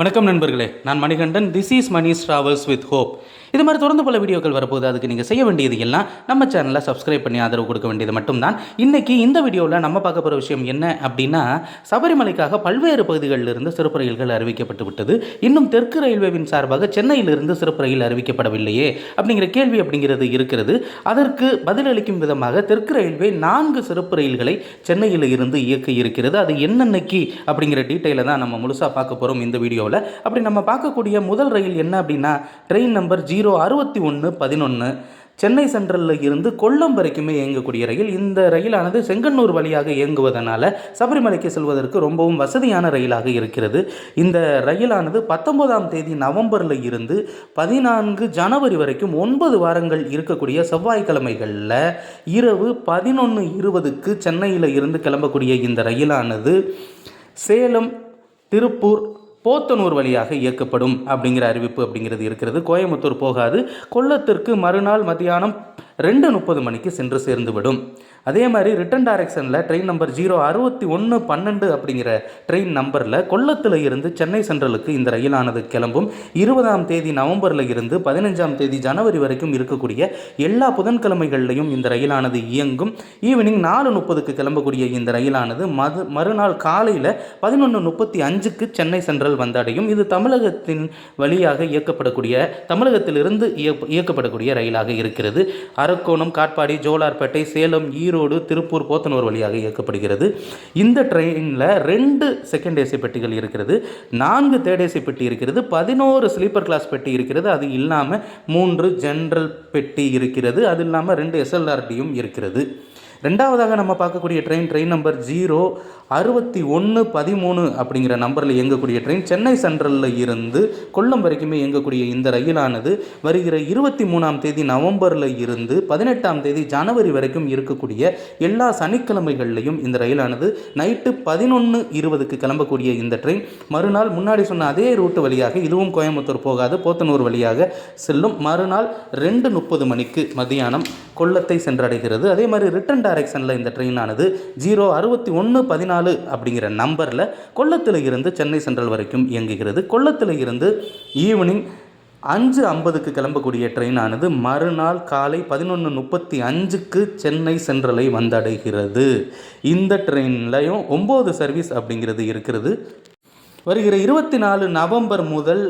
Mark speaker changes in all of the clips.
Speaker 1: வணக்கம் நண்பர்களே. நான் Manikandan. This is Mani's travels with hope இது மாதிரி தொடர்ந்து பல வீடியோக்கள் வரப்போகுது. அதுக்கு நீங்கள் செய்ய வேண்டியது எல்லாம் நம்ம சேனலை சப்ஸ்கிரைப் பண்ணி ஆதரவு கொடுக்க வேண்டியது மட்டும்தான். இன்றைக்கி இந்த வீடியோவில் நம்ம பார்க்க போகிற விஷயம் என்ன அப்படின்னா சபரிமலைக்காக பல்வேறு பகுதிகளில் இருந்து சிறப்பு ரயில்கள் அறிவிக்கப்பட்டு விட்டது. இன்னும் தெற்கு ரயில்வேவின் சார்பாக சென்னையிலிருந்து சிறப்பு ரயில் அறிவிக்கப்படவில்லையே அப்படிங்கிற கேள்வி அப்படிங்கிறது இருக்கிறது. அதற்கு பதிலளிக்கும் விதமாக தெற்கு ரயில்வே நான்கு சிறப்பு ரயில்களை சென்னையில் இருந்து இயக்க இருக்கிறது. அது என்னென்னக்கு அப்படிங்கிற டீட்டெயிலை தான் நம்ம முழுசாக பார்க்க போகிறோம் இந்த வீடியோ வீடியோவில். அப்படி நம்ம பார்க்கக்கூடிய முதல் ரயில் என்ன அப்படின்னா ட்ரெயின் நம்பர் ஜீரோ அறுபத்தி ஒன்று பதினொன்று சென்னை சென்ட்ரலில் இருந்து கொல்லம் வரைக்குமே இயங்கக்கூடிய ரயில். இந்த ரயிலானது செங்கன்னூர் வழியாக இயங்குவதனால சபரிமலைக்கு செல்வதற்கு ரொம்பவும் வசதியான ரயிலாக இருக்கிறது. இந்த ரயிலானது பத்தொன்பதாம் தேதி நவம்பரில் இருந்து பதினான்கு ஜனவரி வரைக்கும் ஒன்பது வாரங்கள் இருக்கக்கூடிய செவ்வாய்க்கிழமைகளில் இரவு பதினொன்று இருபதுக்கு சென்னையில் இருந்து கிளம்பக்கூடிய இந்த ரயிலானது சேலம் திருப்பூர் போத்தனூர் வழியாக இயக்கப்படும் அப்படிங்கிற அறிவிப்பு அப்படிங்கிறது இருக்கிறது. கோயம்புத்தூர் போகாது. கொல்லத்திற்கு மறுநாள் மத்தியானம் ரெண்டு முப்பது மணிக்கு சென்று சேர்ந்துவிடும். அதே மாதிரி ரிட்டன் டைரக்ஷனில் ட்ரெயின் நம்பர் ஜீரோ அறுபத்தி ஒன்று பன்னெண்டு அப்படிங்கிற ட்ரெயின் நம்பரில் கொல்லத்தில் இருந்து சென்னை சென்ட்ரலுக்கு இந்த ரயிலானது கிளம்பும். இருபதாம் தேதி நவம்பரில் இருந்து பதினஞ்சாம் தேதி ஜனவரி வரைக்கும் இருக்கக்கூடிய எல்லா புதன்கிழமைகளிலையும் இந்த ரயிலானது இயங்கும். ஈவினிங் நாலு முப்பதுக்கு கிளம்பக்கூடிய இந்த ரயிலானது மது மறுநாள் காலையில் பதினொன்று முப்பத்தி அஞ்சுக்கு சென்னை சென்ட்ரல் வந்தடையும். இது தமிழகத்தின் வழியாக இயக்கப்படக்கூடிய தமிழகத்திலிருந்து இயக்க- இயக்கப்படக்கூடிய ரயிலாக இருக்கிறது. அரக்கோணம் காட்பாடி ஜோலார்பேட்டை சேலம் ஈரோடு திருப்பூர் போத்தனூர் வழியாக இயக்கப்படுகிறது. இந்த ட்ரெயினில் ரெண்டு செகண்ட் ஏசி பெட்டிகள் இருக்கிறது. நான்கு தேர்ட் ஏசி பெட்டி இருக்கிறது. பதினோரு ஸ்லீப்பர் கிளாஸ் பெட்டி இருக்கிறது. அது இல்லாமல் மூன்று ஜென்ரல் பெட்டி இருக்கிறது. அது இல்லாமல் ரெண்டு எஸ்எல்ஆர்டியும் இருக்கிறது. ரெண்டாவதாக நம்ம பார்க்கக்கூடிய ட்ரெயின் ட்ரெயின் நம்பர் ஜீரோ அறுபத்தி ஒன்று பதிமூணு அப்படிங்கிற நம்பரில் இயங்கக்கூடிய ட்ரெயின் சென்னை சென்ட்ரலில் இருந்து கொல்லம் வரைக்குமே இயங்கக்கூடிய இந்த ரயிலானது வருகிற இருபத்தி மூணாம் தேதி நவம்பரில் இருந்து பதினெட்டாம் தேதி ஜனவரி வரைக்கும் இருக்கக்கூடிய எல்லா சனிக்கிழமைகள்லையும் இந்த ரயிலானது நைட்டு பதினொன்று இருபதுக்கு கிளம்பக்கூடிய இந்த ட்ரெயின் மறுநாள் முன்னாடி சொன்ன அதே ரூட்டு வழியாக இதுவும் கோயம்புத்தூர் போகாது போத்தனூர் வழியாக செல்லும். மறுநாள் ரெண்டு முப்பது மணிக்கு மதியானம் கொல்லத்தை சென்றடைகிறது. அதே மாதிரி ரிட்டன் டைரக்ஷனில் இந்த ட்ரெயினானது ஜீரோ அறுபத்தி ஒன்று பதினாலு அப்படிங்கிற நம்பரில் கொல்லத்தில் இருந்து சென்னை சென்ட்ரல் வரைக்கும் இயங்குகிறது. கொல்லத்தில் இருந்து ஈவினிங் அஞ்சு ஐம்பதுக்கு கிளம்பக்கூடிய ட்ரெயினானது மறுநாள் காலை பதினொன்று முப்பத்தி அஞ்சுக்கு சென்னை சென்ட்ரலை வந்தடைகிறது. இந்த ட்ரெயின்லையும் ஒம்பது சர்வீஸ் அப்படிங்கிறது இருக்கிறது. வருகிற இருபத்தி நாலு நவம்பர் முதல்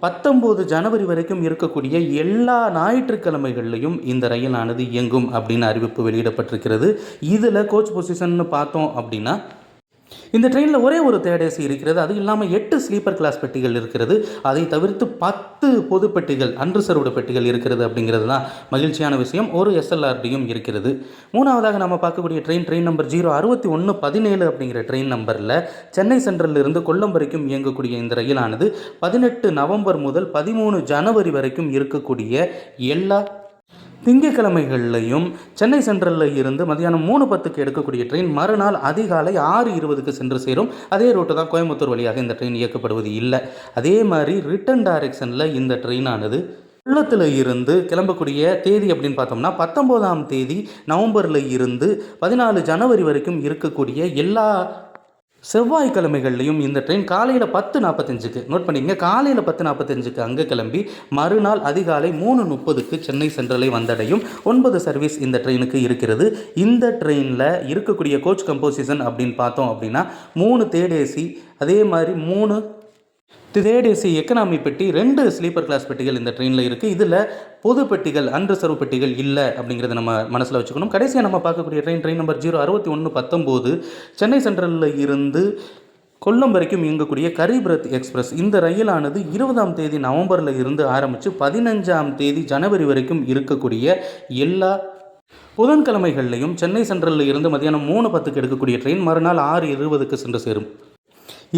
Speaker 1: பத்தொம்போது ஜனவரி வரைக்கும் இருக்கக்கூடிய எல்லா ஞாயிற்றுக்கிழமைகள்லையும் இந்த ரயிலானது இயங்கும் அப்படின்னு அறிவிப்பு வெளியிடப்பட்டிருக்கிறது. இதில் கோச் பொசிஷன்னு பார்த்தோம் அப்படின்னா இந்த ட்ரெயினில் ஒரே ஒரு தேர்ட் ஏசி இருக்கிறது. அது இல்லாமல் எட்டு ஸ்லீப்பர் கிளாஸ் பெட்டிகள் இருக்கிறது. அதை தவிர்த்து பத்து பொது பெட்டிகள் அன்ரிசர்வ்டு பெட்டிகள் இருக்கிறது அப்படிங்கிறது தான் மகிழ்ச்சியான விஷயம். ஒரு எஸ்எல்ஆர்டியும் இருக்கிறது. மூணாவதாக நம்ம பார்க்கக்கூடிய ட்ரெயின் ட்ரெயின் நம்பர் ஜீரோ அறுபத்தி ஒன்று பதினேழு அப்படிங்கிற ட்ரெயின் நம்பரில் சென்னை சென்ட்ரலில் இருந்து கொல்லம் வரைக்கும் இயங்கக்கூடிய இந்த ரயிலானது பதினெட்டு நவம்பர் முதல் பதிமூணு ஜனவரி வரைக்கும் இருக்கக்கூடிய எல்லா திங்கட்கிழமைகள்லையும் சென்னை சென்ட்ரலில் இருந்து மதியானம் மூணு பத்துக்கு எடுக்கக்கூடிய ட்ரெயின் மறுநாள் அதிகாலை ஆறு இருபதுக்கு சென்று சேரும். அதே ரூட்டு தான் கோயம்புத்தூர் வழியாக இந்த ட்ரெயின் இயக்கப்படுவது இல்லை. அதே மாதிரி ரிட்டன் டைரக்ஷனில் இந்த ட்ரெயினானது உள்ளத்தில் இருந்து கிளம்பக்கூடிய தேதி அப்படின்னு பார்த்தோம்னா பத்தொம்போதாம் தேதி நவம்பரில் இருந்து பதினாலு ஜனவரி வரைக்கும் இருக்கக்கூடிய எல்லா செவ்வாய்க்கிழமைகள்லையும் இந்த ட்ரெயின் காலையில் பத்து நாற்பத்தஞ்சுக்கு நோட் பண்ணிங்க காலையில் பத்து நாற்பத்தஞ்சுக்கு அங்கே கிளம்பி மறுநாள் அதிகாலை மூணு முப்பதுக்கு சென்னை சென்ட்ரலை வந்தடையும். ஒன்பது சர்வீஸ் இந்த ட்ரெயினுக்கு இருக்கிறது. இந்த ட்ரெயினில் இருக்கக்கூடிய கோச் கம்போசிஷன் அப்படின்னு பார்த்தோம் அப்படின்னா மூணு தேர்ட் ஏசி அதே மாதிரி மூணு தேர்ட் ஏசி எக்கனாமி பெட்டி ரெண்டு ஸ்லீப்பர் கிளாஸ் பெட்டிகள் இந்த ட்ரெயினில் இருக்குது இதில் பொது பெட்டிகள் அன்ரிசர்வ் பெட்டிகள் இல்லை அப்படிங்கிறத நம்ம மனசில் வச்சுக்கணும். கடைசியாக நம்ம பார்க்கக்கூடிய ட்ரெயின் ட்ரெயின் நம்பர் ஜீரோ அறுபத்தி ஒன்று பத்தொம்போது சென்னை சென்ட்ரலில் இருந்து கொல்லம் வரைக்கும் இயங்கக்கூடிய கரிபிரத் எக்ஸ்பிரஸ் இந்த ரயிலானது இருபதாம் தேதி நவம்பரில் இருந்து ஆரம்பித்து பதினஞ்சாம் தேதி ஜனவரி வரைக்கும் இருக்கக்கூடிய எல்லா புதன்கிழமைகள்லையும் சென்னை சென்ட்ரலில் இருந்து மதியானம் மூணு பத்துக்கு எடுக்கக்கூடிய ட்ரெயின் மறுநாள் ஆறு இருபதுக்கு சென்று சேரும்.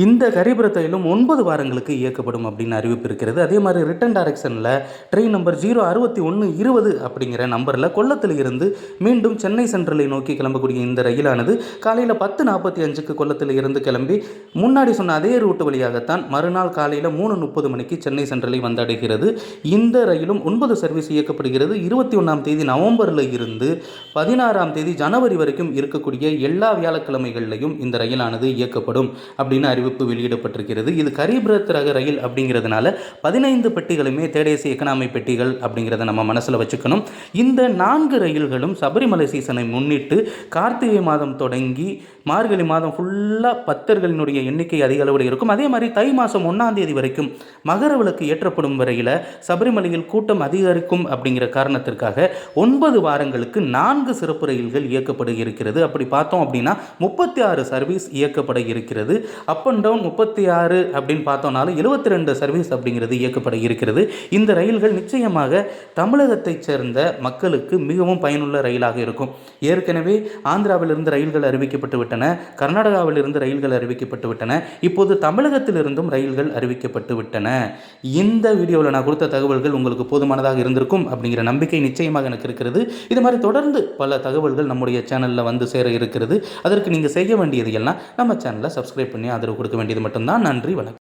Speaker 1: இந்த கரிபுரத்தையிலும் ஒன்பது வாரங்களுக்கு இயக்கப்படும் அப்படின்னு அறிவிப்பு இருக்கிறது. அதே மாதிரி ரிட்டன் டைரக்ஷனில் ட்ரெயின் நம்பர் ஜீரோ அறுபத்தி ஒன்று இருபது அப்படிங்கிற நம்பரில் கொல்லத்தில் இருந்து மீண்டும் சென்னை சென்ட்ரலை நோக்கி கிளம்பக்கூடிய இந்த ரயிலானது காலையில் பத்து நாற்பத்தி அஞ்சுக்கு கொல்லத்தில் இருந்து கிளம்பி முன்னாடி சொன்ன அதே ரூட்டு வழியாகத்தான் மறுநாள் காலையில் மூணு முப்பது மணிக்கு சென்னை சென்ட்ரலை வந்தடைகிறது இந்த ரயிலும் ஒன்பது சர்வீஸ் இயக்கப்படுகிறது. இருபத்தி ஒன்றாம் தேதி நவம்பரில் இருந்து பதினாறாம் தேதி ஜனவரி வரைக்கும் இருக்கக்கூடிய எல்லா வியாழக்கிழமைகளிலையும் இந்த ரயிலானது இயக்கப்படும் அப்படின்னு அறிவி அறிவிப்பு வெளியிடப்பட்டிருக்கிறது. இது கரிபிரத் ரக ரயில் அப்படிங்கிறதுனால பதினைந்து பெட்டிகளுமே தேடேசி எக்கனாமி பெட்டிகள் அப்படிங்கிறத நம்ம மனசில் வச்சுக்கணும். இந்த நான்கு ரயில்களும் சபரிமலை சீசனை முன்னிட்டு கார்த்திகை மாதம் தொடங்கி மார்கழி மாதம் ஃபுல்லாக பக்தர்களினுடைய எண்ணிக்கை அதிக அளவில் இருக்கும். அதே மாதிரி தை மாதம் ஒன்றாம் தேதி வரைக்கும் மகர விளக்கு ஏற்றப்படும் வரையில் சபரிமலையில் கூட்டம் அதிகரிக்கும் அப்படிங்கிற காரணத்திற்காக ஒன்பது வாரங்களுக்கு நான்கு சிறப்பு ரயில்கள் இயக்கப்பட இருக்கிறது. அப்படி பார்த்தோம் அப்படின்னா முப்பத்தி ஆறு சர்வீஸ் இயக்கப்பட இருக்கிறது. அப்போ அண்ட் டவுன் முப்பத்தி ஆறு அப்படின்னு பார்த்தோம்னாலும் எழுபத்தி ரெண்டு சர்வீஸ் அப்படிங்கிறது இயக்கப்பட இருக்கிறது. இந்த ரயில்கள் நிச்சயமாக தமிழகத்தைச் சேர்ந்த மக்களுக்கு மிகவும் பயனுள்ள ரயிலாக இருக்கும். ஏற்கனவே ஆந்திராவிலிருந்து ரயில்கள் அறிவிக்கப்பட்டு விட்டன கர்நாடகாவிலிருந்து ரயில்கள் அறிவிக்கப்பட்டு விட்டன இப்போது தமிழகத்திலிருந்தும் ரயில்கள் அறிவிக்கப்பட்டு விட்டன. இந்த வீடியோவில் நான் கொடுத்த தகவல்கள் உங்களுக்கு போதுமானதாக இருந்திருக்கும் அப்படிங்கிற நம்பிக்கை நிச்சயமாக எனக்கு இருக்கிறது. இது மாதிரி தொடர்ந்து பல தகவல்கள் நம்முடைய சேனலில் வந்து சேர இருக்கிறது. அதற்கு நீங்கள் செய்ய வேண்டியது எல்லாம் நம்ம சேனலை சப்ஸ்கிரைப் பண்ணி ஆதரவு கொடுக்க வேண்டியது மட்டும்தான். நன்றி வணக்கம்.